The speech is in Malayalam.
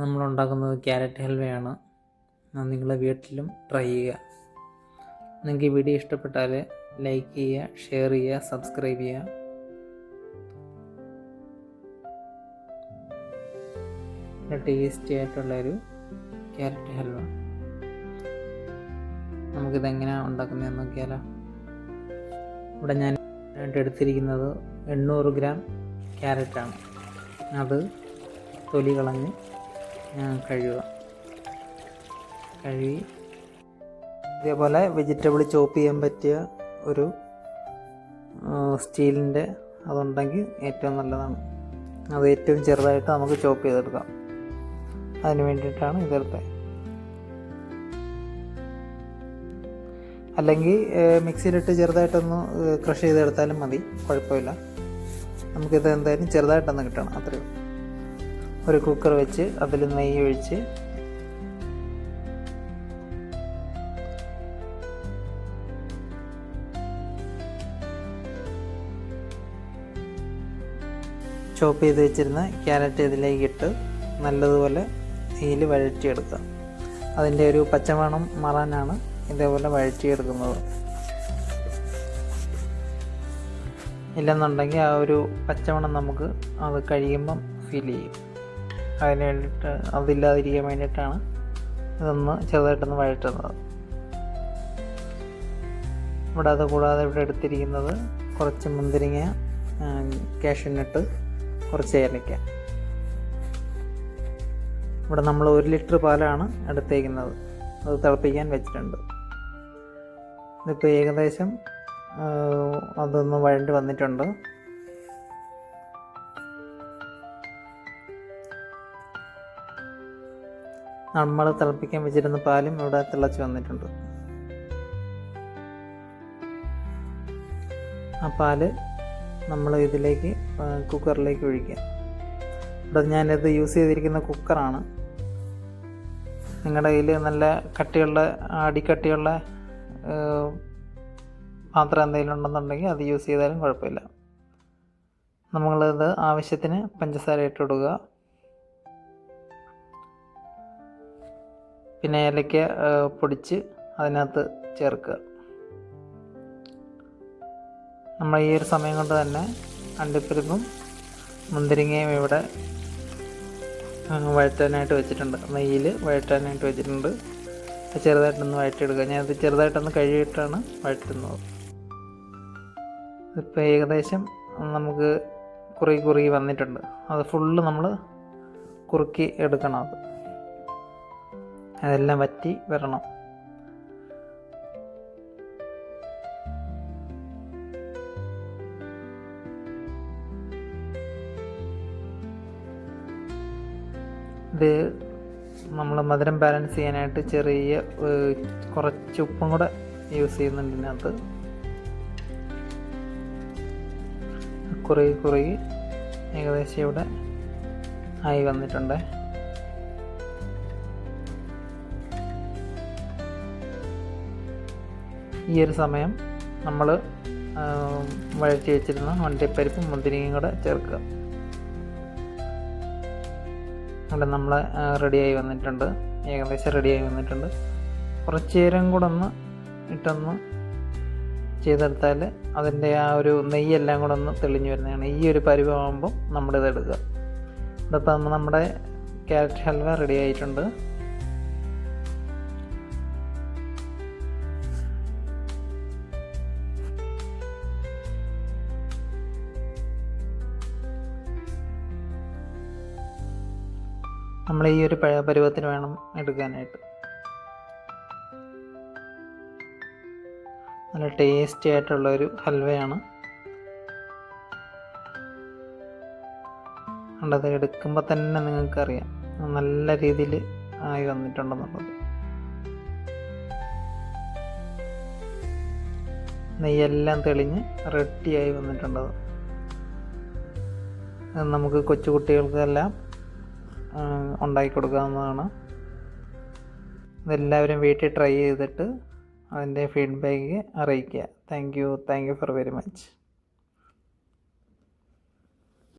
നമ്മൾ ഉണ്ടാക്കുന്നത് ക്യാരറ്റ് ഹൽവയാണ്. അത് നിങ്ങളെ വീട്ടിലും ട്രൈ ചെയ്യുക. നിങ്ങൾക്ക് ഈ വീഡിയോ ഇഷ്ടപ്പെട്ടാൽ ലൈക്ക് ചെയ്യുക ഷെയർ ചെയ്യുക സബ്സ്ക്രൈബ് ചെയ്യുക. ടേസ്റ്റി ആയിട്ടുള്ളൊരു ക്യാരറ്റ് ഹൽവ. നമുക്കിതെങ്ങനെയാണ് ഉണ്ടാക്കുന്നതെന്ന് നോക്കിയാലോ. ഇവിടെ ഞാൻ എടുത്തിരിക്കുന്നത് എണ്ണൂറ് ഗ്രാം ക്യാരറ്റാണ് അത് തൊലി കളഞ്ഞ് കഴുകുക കഴുകി. ഇതേപോലെ വെജിറ്റബിൾ ചോപ്പ് ചെയ്യാൻ പറ്റിയ ഒരു സ്റ്റീലിന്റെ അതുണ്ടെങ്കിൽ ഏറ്റവും നല്ലതാണ്. അത് ഏറ്റവും ചെറുതായിട്ട് നമുക്ക് ചോപ്പ് ചെയ്തെടുക്കാം. അതിന് വേണ്ടിയിട്ടാണ് ഇതെടുത്തത് അല്ലെങ്കിൽ മിക്സിയിലിട്ട് ചെറുതായിട്ടൊന്ന് ക്രഷ് ചെയ്തെടുത്താലും മതി. കുഴപ്പമില്ല. നമുക്കിത് എന്തായാലും ചെറുതായിട്ടൊന്ന് കിട്ടണം. അത്രയും ഒരു കുക്കർ വെച്ച് അതിൽ നെയ്യ് ഒഴിച്ച് ചോപ്പ് ചെയ്ത് വെച്ചിരുന്ന ക്യാരറ്റ് ഇതിലേക്ക് ഇട്ട് നല്ലതുപോലെ നെയ്യിൽ വഴറ്റിയെടുക്കുക. അതിന്റെ ഒരു പച്ചമണം മാറാനാണ് ഇതേപോലെ വഴറ്റിയെടുക്കുന്നത്. ഇല്ലെന്നുണ്ടെങ്കിൽ ആ ഒരു പച്ചമണം നമുക്ക് അത് കഴിയുമ്പം ഫീൽ ചെയ്യും. അതിന് വേണ്ടിയിട്ട് അതില്ലാതിരിക്കാൻ വേണ്ടിയിട്ടാണ് ഇതൊന്ന് ചെറുതായിട്ടൊന്ന് വഴറ്റുന്നത്. ഇവിടെ അത് കൂടാതെ ഇവിടെ എടുത്തിരിക്കുന്നത് കുറച്ച് മുന്തിരിങ്ങ കാഷ്യൂനട്ട് കുറച്ച് ഏലക്ക. ഇവിടെ നമ്മൾ ഒരു ലിറ്റർ പാലാണ് എടുത്തേക്കുന്നത്. അത് തിളപ്പിക്കാൻ വെച്ചിട്ടുണ്ട്. ഇതിപ്പോൾ ഏകദേശം അതൊന്ന് വഴണ്ടി വന്നിട്ടുണ്ട്. നമ്മൾ തിളപ്പിക്കാൻ വെച്ചിരുന്ന പാലും ഇവിടെ തിളച്ച് വന്നിട്ടുണ്ട്. ആ പാൽ നമ്മൾ ഇതിലേക്ക് കുക്കറിലേക്ക് ഒഴിക്കുക. ഇവിടെ ഞാനിത് യൂസ് ചെയ്തിരിക്കുന്ന കുക്കറാണ്. നിങ്ങളുടെ കയ്യിൽ നല്ല കട്ടിയുള്ള അടിക്കട്ടിയുള്ള പാത്രം എന്തെങ്കിലും ഉണ്ടെന്നുണ്ടെങ്കിൽ അത് യൂസ് ചെയ്താലും കുഴപ്പമില്ല. നമ്മളിത് ആവശ്യത്തിന് പഞ്ചസാര ഇട്ടിടുക പിന്നെ ഏലക്ക പൊടിച്ച് അതിനകത്ത് ചേർക്കുക. നമ്മൾ ഈ ഒരു സമയം കൊണ്ട് തന്നെ അണ്ടിപ്പരിപ്പും മുന്തിരിങ്ങയും ഇവിടെ വഴറ്റാനായിട്ട് വെച്ചിട്ടുണ്ട്. നെയ്യിൽ വഴറ്റാനായിട്ട് വെച്ചിട്ടുണ്ട്. ചെറുതായിട്ടൊന്ന് വഴറ്റിയെടുക്കുക. ഞാനത് ചെറുതായിട്ടൊന്ന് കഴുകിയിട്ടാണ് വഴറ്റുന്നത്. ഇപ്പോൾ ഏകദേശം നമുക്ക് കുറുകി കുറുകി വന്നിട്ടുണ്ട്. അത് ഫുള്ള് നമ്മൾ കുറുക്കി എടുക്കണം അത്. അതെല്ലാം വറ്റി വരണം. ഇത് നമ്മൾ മധുരം ബാലൻസ് ചെയ്യാനായിട്ട് ചെറിയ കുറച്ച് ഉപ്പും കൂടെ യൂസ് ചെയ്യുന്നുണ്ട് ഇതിനകത്ത്. കുറുകി കുറുകി ഏകദേശം ഇവിടെ ആയി വന്നിട്ടുണ്ട്. ഈ ഒരു സമയം നമ്മൾ വഴറ്റി വെച്ചിരുന്ന മണ്ടിപ്പരിപ്പും മുന്തിരിയും കൂടെ ചേർക്കുക. അവിടെ നമ്മൾ റെഡിയായി വന്നിട്ടുണ്ട്. ഏകദേശം റെഡിയായി വന്നിട്ടുണ്ട്. കുറച്ച് നേരം കൂടെ ഒന്ന് ഇട്ടൊന്ന് ചെയ്തെടുത്താൽ അതിന്റെ ആ ഒരു നെയ്യെല്ലാം കൂടെ ഒന്ന് തെളിഞ്ഞു വരുന്നതാണ്. ഈ ഒരു പരുവമാകുമ്പോൾ നമ്മളിത് എടുക്കുക ഇതിപ്പോൾ നമ്മുടെ ക്യാരറ്റ് ഹൽവ റെഡി ആയിട്ടുണ്ട് നമ്മൾ ഈ ഒരു പരുവത്തിന് വേണം എടുക്കാനായിട്ട്. നല്ല ടേസ്റ്റി ആയിട്ടുള്ള ഒരു ഹൽവയാണ്. അത് എടുക്കുമ്പോൾ തന്നെ നിങ്ങൾക്കറിയാം. നല്ല രീതിയിൽ ആയി വന്നിട്ടുണ്ടെന്നുള്ളത്. നെയ്യെല്ലാം തെളിഞ്ഞ് റെഡിയായി വന്നിട്ടുണ്ടത്. നമുക്ക് കൊച്ചു കുട്ടികൾക്കെല്ലാം ഉണ്ടാക്കി കൊടുക്കാവുന്നതാണ്. ഇതെല്ലാവരും വീട്ടിൽ ട്രൈ ചെയ്തിട്ട് അതിന്റെ ഫീഡ്ബാക്ക് അറിയിക്കുക. Thank you thank you for very much